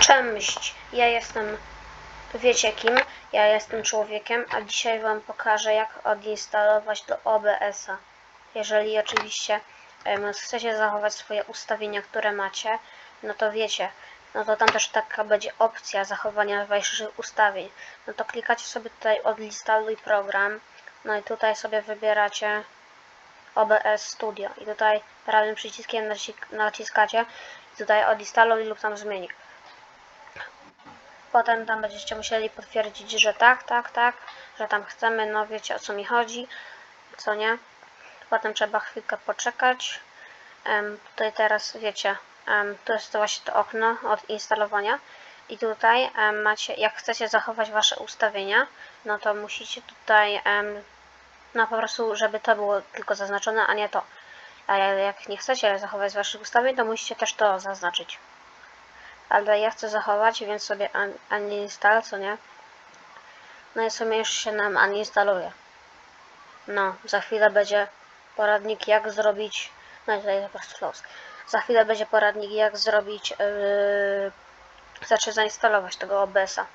Cześć, ja jestem, wiecie kim? Ja jestem człowiekiem, a dzisiaj wam pokażę jak odinstalować do OBS-a. Jeżeli oczywiście em, chcecie zachować swoje ustawienia, które macie, no to wiecie, no to tam też taka będzie opcja zachowania waszych ustawień. No to klikacie sobie tutaj odinstaluj program, no i tutaj sobie wybieracie OBS Studio i tutaj prawym przyciskiem naci- naciskacie i tutaj odinstaluj lub tam zmień. Potem tam będziecie musieli potwierdzić, że tak, tak, tak, że tam chcemy, no wiecie o co mi chodzi, co nie. Potem trzeba chwilkę poczekać. Em, tutaj teraz wiecie, em, tu jest to właśnie to okno od instalowania. I tutaj em, macie, jak chcecie zachować wasze ustawienia, no to musicie tutaj, em, no po prostu, żeby to było tylko zaznaczone, a nie to. A jak nie chcecie zachować waszych ustawień, to musicie też to zaznaczyć ale ja chcę zachować, więc sobie un- uninstall, co nie? No i sobie już się nam uninstaluje. No, za chwilę będzie poradnik jak zrobić, no i tutaj po prostu close. Za chwilę będzie poradnik jak zrobić, yy, znaczy zainstalować tego OBS-a.